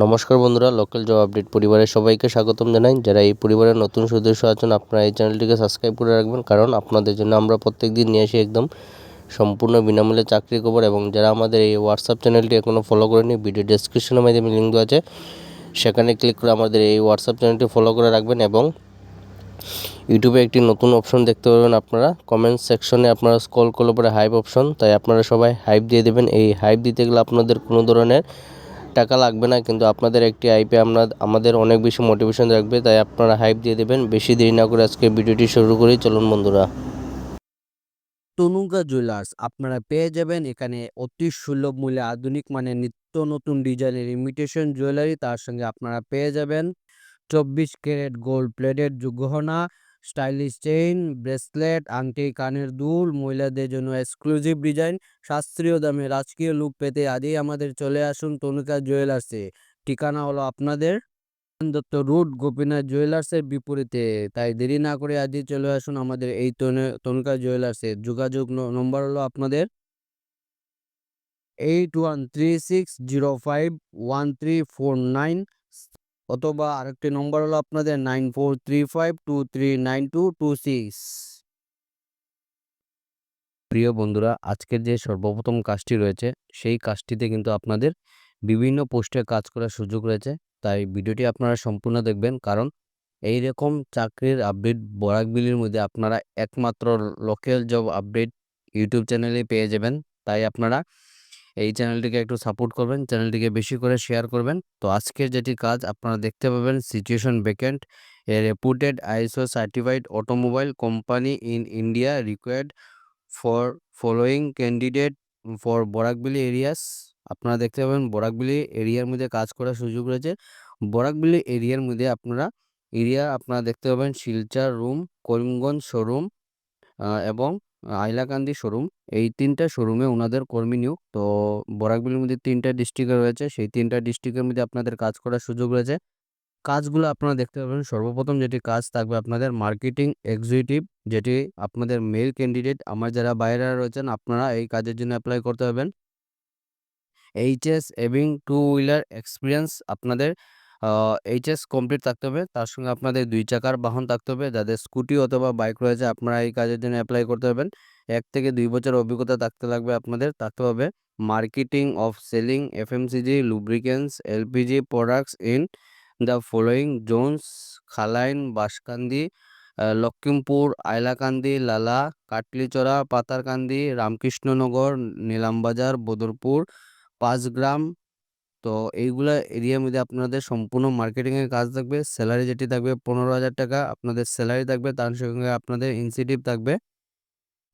নমস্কার বন্ধুরা local job update পরিবারের সবাইকে স্বাগতম জানাই। যারা এই পরিবারের নতুন সদস্য আছেন, আপনারা এই চ্যানেলটিকে সাবস্ক্রাইব করে রাখবেন, কারণ আপনাদের জন্য আমরা প্রত্যেক দিন নিয়ে আসি একদম সম্পূর্ণ বিনামূল্যে চাকরি খবর। এবং যারা আমাদের এই হোয়াটসঅ্যাপ চ্যানেলটি এখনও ফলো করেনি ভিডিও ডেসক্রিপশনের মাধ্যমে লিঙ্ক দেওয়া আছে। সেখানে ক্লিক করে আমাদের এই হোয়াটসঅ্যাপ চ্যানেলটি ফলো করে রাখবেন এবং ইউটিউবে একটি নতুন অপশন দেখতে পাবেন আপনারা। কমেন্ট সেকশনে আপনারা স্ক্রল করলে পরে হাইপ অপশন তাই আপনারা সবাই হাইপ দিয়ে দেবেন। এই হাইপ দিতে গেলে আপনাদের কোনো ধরনের টাকা লাগবে না, কিন্তু আপনাদের একটি আইপে আমরা, আমাদের অনেক বেশি মোটিভেশন রাখবে তাই আপনারা হাইপ দিয়ে দেবেন। বেশি দেরি না করে আজকে ভিডিওটি শুরু করি, চলুন বন্ধুরা। তনুকা জুয়েলার্স আপনারা পেয়ে যাবেন এখানে অতি সুলভ মূল্যে আধুনিক মানে নিত্য নতুন ডিজাইনের ইমিটেশন জুয়েলারি তার সঙ্গে আপনারা পেয়ে যাবেন চব্বিশ ক্যারেট গোল্ড প্লেটেড গহনা স্টাইলিশ চেইন, ব্রেসলেট আংটি কানের দুল, মহিলাদের জন্য এক্সক্লুসিভ ডিজাইন, শাস্ত্রীয় দামে রাজকীয় লুক পেতে আজই আমাদের চলে আসুন তনুকা জুয়েলার্সে ঠিকানা হলো আপনাদের দত্ত রুট, গোপীনাথ জুয়েলার্সের বিপরীতে। তাই দেরি না করে আজই চলে আসুন আমাদের এই তনু- তনুকা জুয়েলার্সে যোগাযোগ নম্বর হলো আপনাদের eight one three six zero five one three four nine অথবা আরেকটি নম্বর হলো আপনাদের nine four three five two three nine two two six. প্রিয় বন্ধুরা, আজকের যে সর্বপ্রথম কাজটি রয়েছে, সেই কাজটিতে কিন্তু আপনাদের বিভিন্ন পোস্টে কাজ করার সুযোগ রয়েছে। তাই ভিডিওটি আপনারা সম্পূর্ণ দেখবেন, কারণ এই রকম চাকরির আপডেট বরাকবিলির মধ্যে আপনারা একমাত্র লোকাল জব আপডেট ইউটিউব চ্যানেলে পেয়ে যাবেন। তাই আপনারা এই চ্যানেলটিকে একটু সাপোর্ট করবেন চ্যানেলটিকে বেশি করে শেয়ার করবেন। তো আজকের যেটি কাজ, আপনারা দেখতে পাবেন situation vacant a reputed ISO certified automobile company in India required for following candidate for Barak Valley areas আপনারা দেখতে পাবেন বরাকবিলি এরিয়ার মধ্যে কাজ করার সুযোগ রয়েছে। বরাকবিলি এরিয়ার মধ্যে আপনারা এরিয়া আপনারা দেখতে পাবেন শিলচর রুম করিমগঞ্জ শোরুম এবং আইলাকান্দি শোরুম, এই তিনটা শোরুমে ওনাদের কর্মী নিয়োগ। তো বরাকবিলির মধ্যে তিনটা ডিস্ট্রিক্টে রয়েছে, সেই তিনটা ডিস্ট্রিক্টের মধ্যে আপনাদের কাজ করার সুযোগ রয়েছে। কাজগুলো আপনারা দেখতে পাবেন। সর্বপ্রথম যেটি কাজ থাকবে আপনাদের মার্কেটিং এক্সিকিউটিভ যেটি আপনাদের মেল ক্যান্ডিডেট আমার যারা বাইরে রয়েছেন, আপনারা এই কাজের জন্য অ্যাপ্লাই করতে পারবেন। HS having two wheeler experience আপনাদের এইচএস কমপ্লিট থাকতে হবে। তার সঙ্গে আপনাদের দুই চাকার বাহন থাকতে হবে। যাদের স্কুটি অথবা বাইক রয়েছে আপনারা এই কাজের জন্য অ্যাপ্লাই করতে পারবেন। এক থেকে দুই বছর অভিজ্ঞতা থাকতে লাগবে আপনাদের। থাকতে হবে marketing of selling FMCG lubricants LPG products in the following zones Khalain Banskandi ah, Lakhimpur Hailakandi Lala Katlicherra Patharkandi Ramkrishnanagar Nilambazar Badarpur Panchgram তো এইগুলা এরিয়ার মধ্যে আপনাদের সম্পূর্ণ মার্কেটিংয়ের কাজ থাকবে স্যালারি যেটি থাকবে পনেরো হাজার টাকা, আপনাদের স্যালারি থাকবে, তার সঙ্গে আপনাদের ইনসেন্টিভ থাকবে।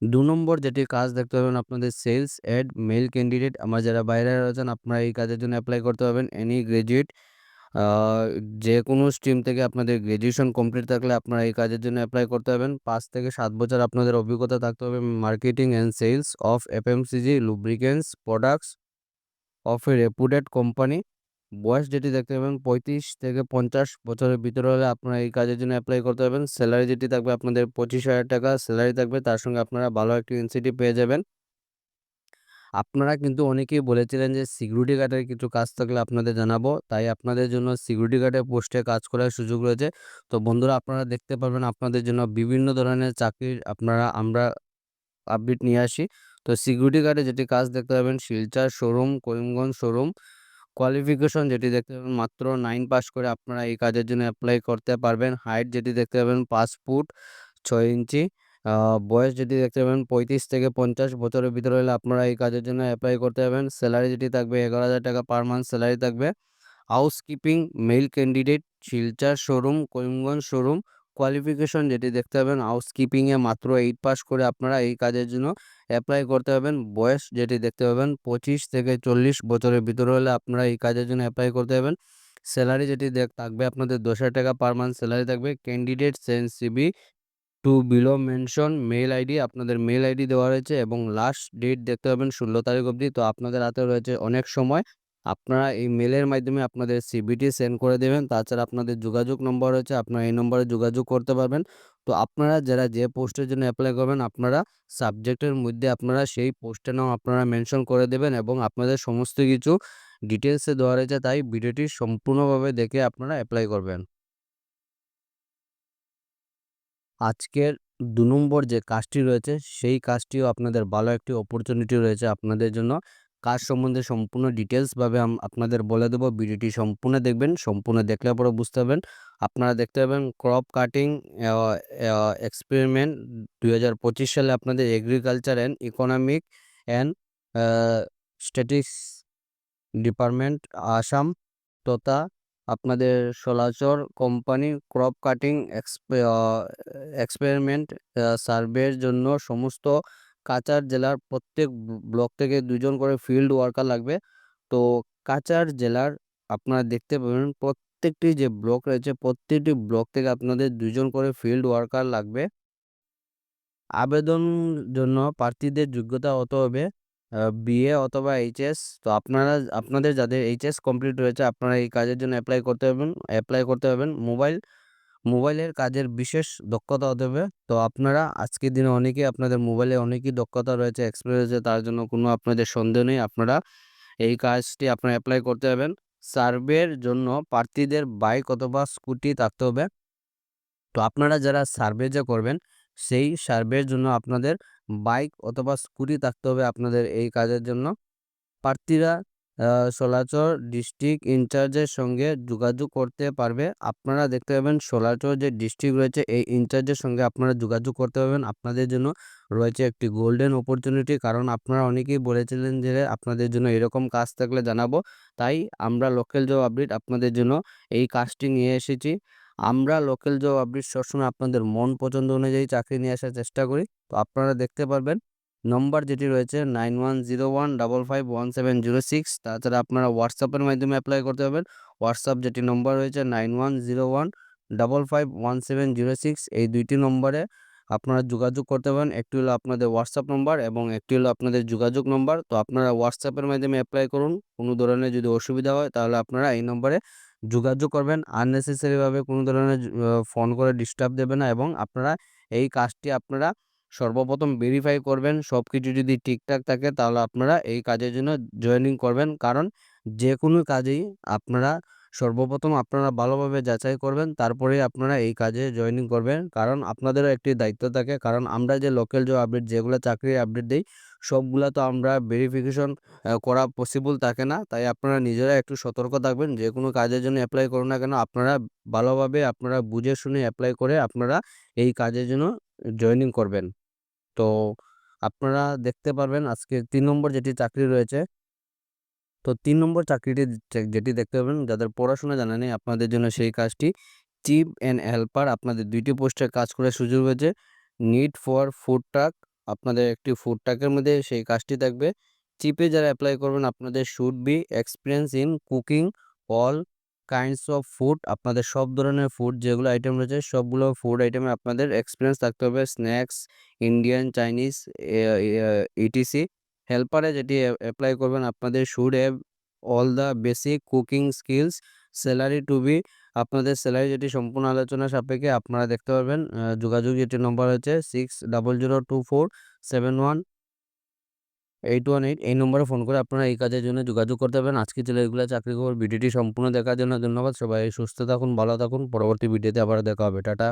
দু নম্বর যেটি কাজ দেখতে পাবেন আপনাদের সেলস অ্যাড মেল ক্যান্ডিডেট আমার যারা বাইরে রয়েছেন, আপনারা এই কাজের জন্য অ্যাপ্লাই করতে পারবেন। এনি গ্রাজুয়েট যে কোনো স্ট্রিম থেকে আপনাদের গ্র্যাজুয়েশন কমপ্লিট থাকলে আপনারা এই কাজের জন্য অ্যাপ্লাই করতে পারবেন। পাঁচ থেকে সাত বছর আপনাদের অভিজ্ঞতা থাকতে হবে marketing and sales of FMCG lubricants products of a reputed company বয়স যেটি দেখতে পাবেন পঁয়ত্রিশ থেকে পঞ্চাশ বছরের ভিতরে হলে আপনারা এই কাজের জন্য অ্যাপ্লাই করতে পারবেন। স্যালারি যেটি থাকবে আপনাদের পঁচিশ হাজার টাকা স্যালারি থাকবে তার সঙ্গে আপনারা ভালো একটি ইনসেন্টিভ পেয়ে যাবেন। আপনারা কিন্তু অনেকেই বলেছিলেন যে সিকিউরিটি গার্ডের কিছু কাজ থাকলে আপনাদের জানাব, তাই আপনাদের জন্য সিকিউরিটি গার্ডের পোস্টে কাজ করার সুযোগ রয়েছে। তো বন্ধুরা, আপনারা দেখতে পারবেন আপনাদের জন্য বিভিন্ন ধরনের চাকরির আপনারা, আমরা আপডেট নিয়ে আসি। তো সিকিউরিটি গার্ডে যেটি কাজ দেখতে পাবেন, Silchar showroom Karimganj showroom qualification যেটি দেখতে পাবেন, মাত্র নাইন পাস করে আপনারা এই কাজের জন্য অ্যাপ্লাই করতে পারবেন। হাইট যেটি দেখতে পাবেন, পাঁচ ফুট ছয় ইঞ্চি। বয়স যেটি দেখতে পাবেন, পঁয়ত্রিশ থেকে পঞ্চাশ বছরের ভিতরে হলে আপনারা এই কাজের জন্য অ্যাপ্লাই করতে পারবেন। স্যালারি যেটি থাকবে, এগারো হাজার টাকা পার মান্থ স্যালারি থাকবে। Housekeeping male candidate Silchar showroom Karimganj showroom qualification যেটি দেখতে পাবেন হাউসকিপিংয়ে মাত্র এইট পাস করে আপনারা এই কাজের জন্য অ্যাপ্লাই করতে পারবেন। বয়স যেটি দেখতে পাবেন, পঁচিশ থেকে চল্লিশ বছরের ভিতরে হলে আপনারা এই কাজের জন্য অ্যাপ্লাই করতে পারবেন। স্যালারি যেটি দেখ থাকবে আপনাদের দশ হাজার টাকা পার মান্থ স্যালারি থাকবে। Candidate sends CV to below mention mail ID আপনাদের মেল আইডি দেওয়া রয়েছে এবং লাস্ট ডেট দেখতে পাবেন ষোলো তারিখ অবধি। তো আপনাদের হাতে রয়েছে অনেক সময়। আপনারা এই মেলের মাধ্যমে আপনাদের সিভিটি সেন্ড করে দেবেন। তাছাড়া আপনাদের যোগাযোগ নম্বর হচ্ছে আপনারা এই নম্বরে যোগাযোগ করতে পারবেন। তো আপনারা যারা যে পোস্টের জন্য অ্যাপ্লাই করবেন, আপনারা সাবজেক্টের মধ্যে আপনারা সেই পোস্টের নাম আপনারা মেনশন করে দেবেন এবং আপনাদের সমস্ত কিছু ডিটেলসে দেওয়া রয়েছে। তাই ভিডিওটি সম্পূর্ণভাবে দেখে আপনারা অ্যাপ্লাই করবেন। আজকের দু নম্বর যে কাজটি রয়েছে, সেই কাজটিও আপনাদের ভালো একটি অপরচুনিটি রয়েছে আপনাদের জন্য। কাজ সম্বন্ধে সম্পূর্ণ ডিটেলসভাবে আপনাদের বলে দেবো। ভিডিওটি সম্পূর্ণ দেখবেন, সম্পূর্ণ দেখলে পরে বুঝতে পারবেন। আপনারা দেখতে পাবেন ক্রপ কাটিং এক্সপেরিমেন্ট দুই হাজার পঁচিশ সালে আপনাদের agriculture and economic and statistics department Assam তথা আপনাদের Solachar company crop cutting experiment সার্ভের জন্য সমস্ত কাচার জেলার প্রত্যেক ব্লক থেকে দুজন করে ফিল্ড ওয়ার্কার লাগবে। তো কাচার জেলার আপনারা দেখতে পাবেন প্রত্যেকটি যে ব্লক রয়েছে, প্রত্যেকটি ব্লক থেকে আপনাদের দুজন করে ফিল্ড ওয়ার্কার লাগবে। আবেদন জন্য প্রার্থীদের যোগ্যতা হতে হবে? বিএ অথবা এইচএস তো আপনারা, আপনাদের যাদের এইচএস কমপ্লিট রয়েছে, আপনারা এই কাজের জন্য অ্যাপ্লাই করতে পারবেন অ্যাপ্লাই করতে পারবেন। মোবাইল মোবাইলের কাজের বিশেষ দক্ষতা হতে হবে তো আপনারা আজকের দিনে অনেকেই আপনাদের মোবাইলে অনেকই দক্ষতা রয়েছে এক্সপিরিয়েন্স তার জন্য কোনো আপনাদের সন্দেহ নেই। আপনারা এই কাজটি আপনারা অ্যাপ্লাই করতে পারবেন। সার্ভের জন্য প্রার্থীদের বাইক অথবা স্কুটি থাকতে হবে। তো আপনারা যারা সার্ভে যে করবেন, সেই সার্ভের জন্য আপনাদের বাইক অথবা স্কুটি থাকতে হবে আপনাদের এই কাজের জন্য। প্রার্থীরা সোলাচর ডিস্ট্রিক্ট ইনচার্জের সঙ্গে যোগাযোগ করতে পারবে। আপনারা দেখতে পাবেন সোলাচর যে ডিস্ট্রিক্ট রয়েছে, এই ইনচার্জের সঙ্গে আপনারা যোগাযোগ করতে পারবেন। আপনাদের জন্য রয়েছে একটি গোল্ডেন অপরচুনিটি কারণ আপনারা অনেকেই বলেছিলেন যে আপনাদের জন্য এরকম কাজ থাকলে জানাব। তাই আমরা লোকাল জব আপডেট আপনাদের জন্য এই কাজটি নিয়ে এসেছি। আমরা লোকাল জব আপডেট সবসময় আপনাদের মন পছন্দ অনুযায়ী চাকরি নিয়ে আসার চেষ্টা করি। তো আপনারা দেখতে পারবেন নম্বর যেটি রয়েছে nine one zero one double five one seven zero six. তাছাড়া আপনারা হোয়াটসঅ্যাপের মাধ্যমে অ্যাপ্লাই করতে পারবেন। হোয়াটসঅ্যাপ যেটি নম্বর রয়েছে nine one zero one double five one seven zero six. এই দুইটি নম্বরে আপনারা যোগাযোগ করতে পারেন। একটি হলো আপনাদের হোয়াটসঅ্যাপ নম্বর এবং একটি হলো আপনাদের যোগাযোগ নম্বর তো আপনারা হোয়াটসঅ্যাপের মাধ্যমে অ্যাপ্লাই করুন। কোনো ধরনের যদি অসুবিধা হয়, তাহলে আপনারা এই নম্বরে যোগাযোগ করবেন। আননেসেসারিভাবে কোনো ধরনের ফোন করে ডিস্টার্ব দেবে না এবং আপনারা এই কাজটি আপনারা সর্বপ্রথম ভেরিফাই করবেন সব কিছু যদি ঠিকঠাক থাকে তাহলে আপনারা এই কাজের জন্য জয়েনিং করবেন। কারণ যে কোনো কাজেই আপনারা সর্বপ্রথম আপনারা ভালোভাবে যাচাই করবেন তারপরে আপনারা এই কাজে জয়েনিং করবেন। কারণ আপনাদেরও একটি দায়িত্ব থাকে। কারণ আমরা যে লোকাল জব আপডেট যেগুলো চাকরির আপডেট দিই, সবগুলো তো আমরা ভেরিফিকেশন করা পসিবল থাকে না। তাই আপনারা নিজেরা একটু সতর্ক থাকবেন। যে কোনো কাজের জন্য অ্যাপ্লাই করুন না কেন, আপনারা ভালোভাবে, আপনারা বুঝে শুনে অ্যাপ্লাই করে আপনারা এই কাজের জন্য জয়েনিং করবেন। তো আপনারা দেখতে পারবেন আজকে তিন নম্বর যেটি চাকরি রয়েছে। তো তিন নম্বর চাকরিটি যেটি দেখতে পাবেন যাদের পড়াশোনা জানা নেই, আপনাদের জন্য সেই কাজটি চিপ অ্যান্ড হেল্পার আপনাদের দুইটি পোস্টে কাজ করার সুযোগ রয়েছে। নিড ফর ফুড ট্রাক, আপনাদের একটি ফুড ট্রাকের মধ্যে সেই কাজটি থাকবে। চিপে যারা অ্যাপ্লাই করবেন, আপনাদের should be experience in cooking, all kinds of food আপনাদের সব ধরনের ফুড যেগুলো আইটেম রয়েছে, সবগুলো ফুড আইটেমে আপনাদের এক্সপিরিয়েন্স থাকতে হবে। Snacks Indian Chinese E T C হেল্পারে যেটি অ্যাপ্লাই করবেন, আপনাদের should have all the basic cooking skills salary to be আপনাদের স্যালারি যেটি সম্পূর্ণ আলোচনা সাপেক্ষে আপনারা দেখতে পারবেন। যোগাযোগ যেটি নম্বর হচ্ছে six double zero two four seven one eight one eight এই নম্বরে ফোন করে আপনারা এই কাজের জন্য যোগাযোগ করতে পারেন। আজকে ছিল এগুলো চাকরি খবর, ভিডিওটি সম্পূর্ণ দেখার জন্য ধন্যবাদ। সবাই সুস্থ থাকুন, ভালো থাকুন। পরবর্তী ভিডিওতে আবার দেখা হবে। টাটা।